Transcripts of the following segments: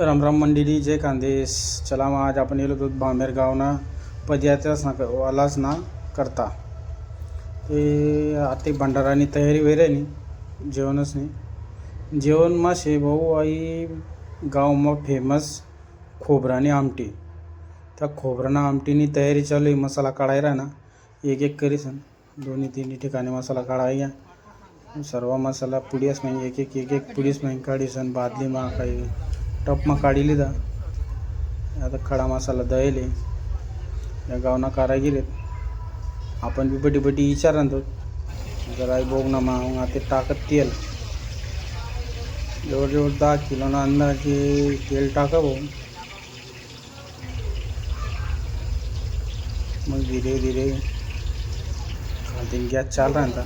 रामराम मंडिरी जय कांदेस। चला मग आज आपण येलो होतो बांबेर गावना पदयात्राच ना वालाच ना करता। ते आता भंडारानी तयारी वगैरे नाही जेवणच नाही जेवण मासे भाऊ आई गावमा फेमस खोबरानी आमटी। त्या खोबराना आमटीनी तयारी चालू आहे मसाला काढायला ना एक एक करीसन दोन्ही तिन्ही ठिकाणी मसाला काढाय सर्व मसाला पुडीस नाही एक एक एक एक पुडीस नाही काढीसन बादलीमा काही टपमा काढी लिदा. आता खडा मसाला दळले. या गावना कारागीर आहेत आपण बी बटी बटी विचारतो जरा बघ ना मग आता टाकत तेल. जवळजवळ दहा किलोना अंदाजे तेल टाका भाऊ मग धीरे धीरे खाली गॅस चाल राहता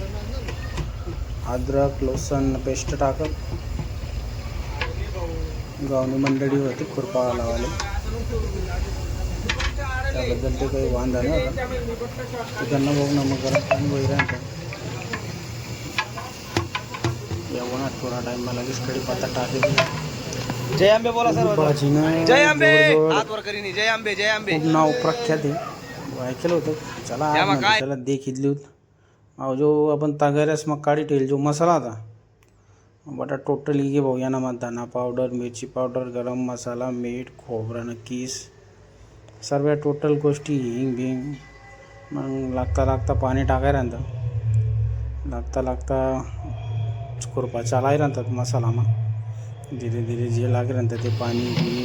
अद्रक लसूण पेस्ट टाकत गावनी मंडळी होती खुरपा लावाले त्याबद्दल ते काही वांधा नाही होता. ते त्यांना बघ ना मग गरम पाणी वगैरे आणतात या उन्हात थोडा टाइम मला लगेच कढीपत्ता टाकले जय आंबे बोला सर. जय आंबे. जय आंबे जय आंबे. नाव प्रख्यात आहे. ऐकलं होतं. चला? त्याला देखितली होत अहो जो आपण तागाऱ्यास मग काढी ठेवली जो मसाला होता. बटा टोटली घे भाऊ ना मग धना पावडर मिरची पावडर गरम मसाला मीठ खोबरं किस सर्व टोटल गोष्टी हिंग बिंग मग लागता लागता पाणी टाकायला राहतं लागता लागता खुरपा चालाय राहतात मसाला मग. धीरे धीरे जे लागेल राहतं ते पाणी बिणी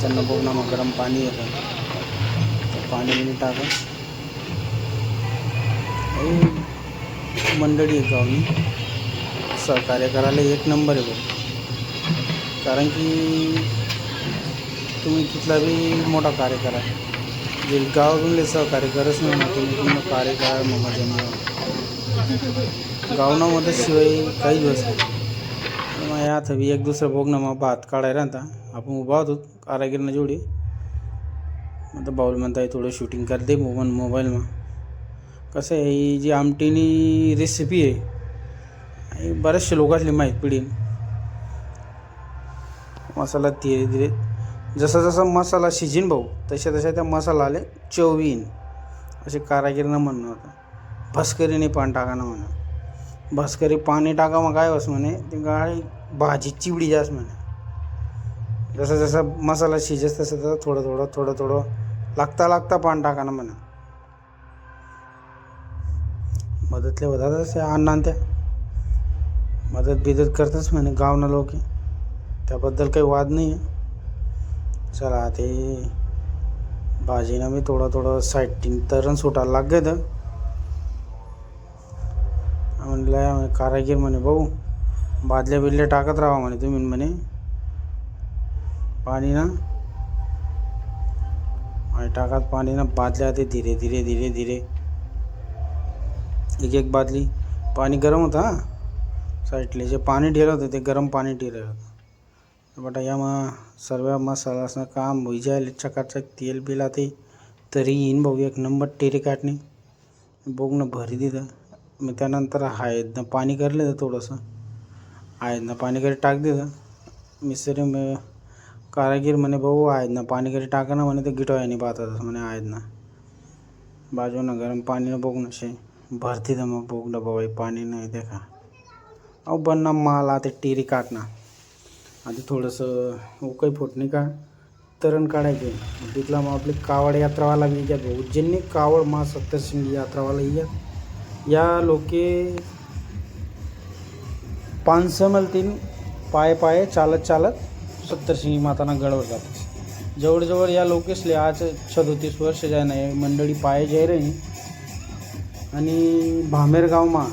त्यांना बघ ना मग गरम पाणी येतं. पाणी बिणी टाका. मंडळी आहे गावनी सहकार्य करायला एक नंबर आहे बघ. कारण की तुम्ही तिथला बी मोठा कार्य करा जे गावातून सहकार्य करत नाही ना तुम्ही पूर्ण कार्य करा मग मजा नाही गावनामध्ये शिवाय काही दिवस नाही. मग यात बी एक दुसरं बघ ना मग भात काढायला आता आपण उभा होतो कारागिरनं जेवढी. मग तर बाऊल म्हणताय थोडं शूटिंग करते मोबाईल मोबाईलમાં कसं आहे ही जी आमटीनी रेसिपी आहे आणि बऱ्याचशा लोकांसली माहीत पिढीन. मसाला धीरे धीरे जसा जसा मसाला शिजीन भाऊ तशा तशा त्या मसालाले चव येईन असे कारागिरनं म्हणणं होतं. भस्करीने पान टाका ना म्हणा. भस्करी पाणी टाका मग काय होस म्हणे? ते गाडी भाजी चिवडी जास म्हणे. जसा जसा मसाला शिजस तसं तसं थोडं थोडं थोडं थोडं लागता लागता पान टाका ना म्हणा. मदतले होतातच असे अण्णा त्या. मदत बिदत करतच म्हणे गावना लोक त्याबद्दल काही वाद नाही आहे चला ते भाजीनं मी थोडं थोडं साईटिंग तरण सुटायला लाग तर म्हणलं कारागीर म्हणे भाऊ बादल्या बिदल्या टाकत राहा म्हणे तुम्ही म्हणे पाणी ना आणि टाकात पाणी ना बादल्या ते धीरे धीरे धीरे धीरे एक एक बादली पाणी गरम होता, हा? साईडले जे पाणी ठेवलं होतं ते गरम पाणी ठेवलं होतं. बट या मग सर्व मसालासनं काम होई जाईल चकाचक तेल बिला ते तरी येईन भाऊ एक नंबर टेरे काटणे. बघणं भरी दिलं मग त्यानंतर हळदनं पाणी करलं तर थोडंसं. हळदनं पाणी घरी टाक दिलं मिसरी मग कारागीर म्हणे भाऊ आहेत ना पाणी घरी टाका ना म्हणे ते गिटवायने पाहतात म्हणे आहेत ना बाजूनं गरम पाणीनं बघणं शे भरती तर मग बघलं भाऊ पाणी नाही देखा. अहो बनना माल आता टेरी काटना आधी थोडंसं उकई फुटणे का तरण काढायचे. तिथला मग आपली कावड यात्रावाला बी यात भाऊ. कावड मा सप्तशृंगी यात्रावाला यात या लोके पानसमल तीन पाय पाय चालत चालत सप्तशृंगी माताना गडवर जातात. जवळजवळ या लोकेसले आज सदोतीस वर्ष जाय नाही मंडळी पाय जाय रे आणि भामेरगावमा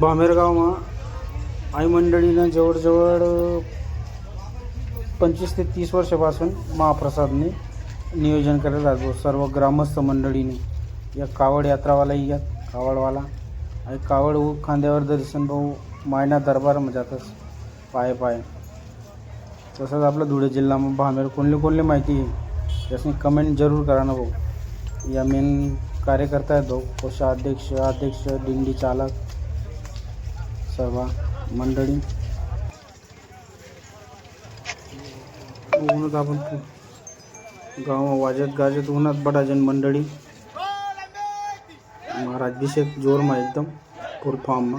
भामेरगावमा आई मंडळीनं जवळजवळ पंचवीस ते तीस वर्षापासून महाप्रसादने नियोजन करत असतो सर्व ग्रामस्थ मंडळीने. या कावड यात्रावाला यात कावडवाला आणि कावड खांद्यावर दर्शन भाऊ मायना दरबार म्हणजे जातच पाय पाय. तसंच आपलं धुळे जिल्हा भामेर कोणली कोणली माहिती त्यासनी कमेंट जरूर करा ना भाऊ. या मेन कार्यकर्ता आहेत भाऊ. कोषाध्यक्ष अध्यक्ष दिंडी चालक सर्व मंडळी. उन्हात आपण गाव वाजत गाजत उन्हात बटाजन मंडळी. महाराज अभिषेक जोरमा एकदम फुल फॉर्ममा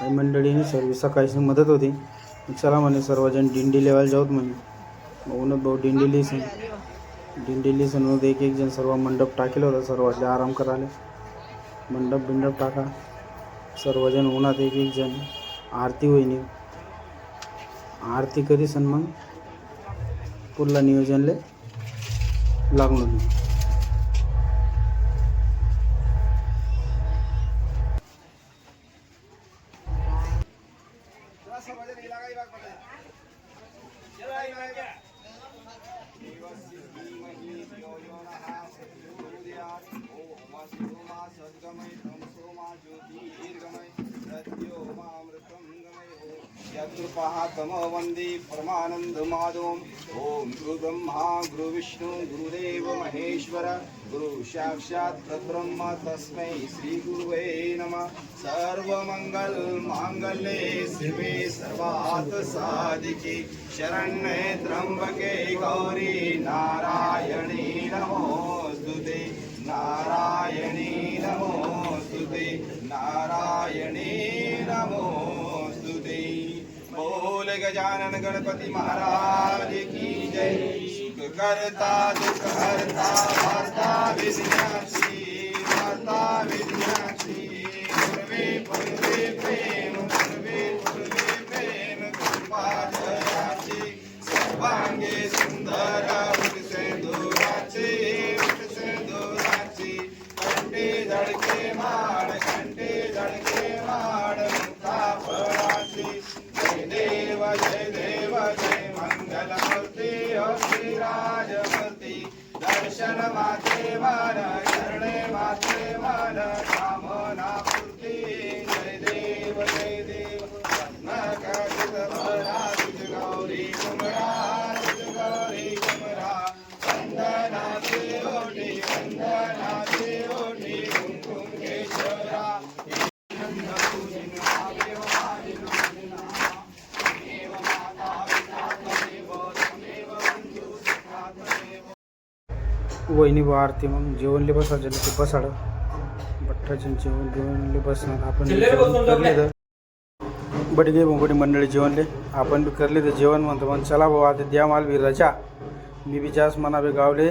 आणि मंडळीने सर्व सकाळची मदत होती. चला म्हणे सर्वजण दिंडी लेवायला जाऊत म्हणे. मग उन्हात भाऊ दिंडी लिसन. दिंडी लिसन एक एक जण सर्व मंडप टाकेल होता. सर्वातले आराम करायला. मंडप बिंडप टाका. सर्वजण उन्हात एक एक जण आरती होईनी. आरती कधी सन मग? पुढला नियोजनले लागलो मी यत्कृपातमो वन्दे परमानन्दमाधवम् ॐ गुरुब्रह्मा गुरुविष्णु गुरुदेव महेश्वर। गुरु साक्षात् परब्रह्म तस्मै श्रीगुरुवे नमः। सर्वमङ्गल माङ्गल्ये शिवे सर्वात् साधिके। शरण्ये त्र्यम्बके गौरी नारायणी नमोऽस्तु ते। नारायणी नमोऽस्तु ते। नारायणी गजानन गणपति महाराज की जय। सुख करता दुख हरता माता विद्याक्षी माता विद्याक्षी पूर्वे पूर्वे प्रेम पूर्वे पूर्वे प्रेम, कृपा जयाची सर्वांगे सुंदर। दर्शन माते मान शरणे माते मान कामना पूर्ती जय वहिनी बा आरती मग जेवणले बसायचे ते बसाड बठ्ठाचे जेवण जेवणले बसणार आपण जेवण करले तर बडी गे बडी मंडळी जेवणले. आपण बी करले तर जेवण म्हणतो मग चला भाऊ आता द्या माल बी रजा मी बी जास्त म्हणा बी गावले.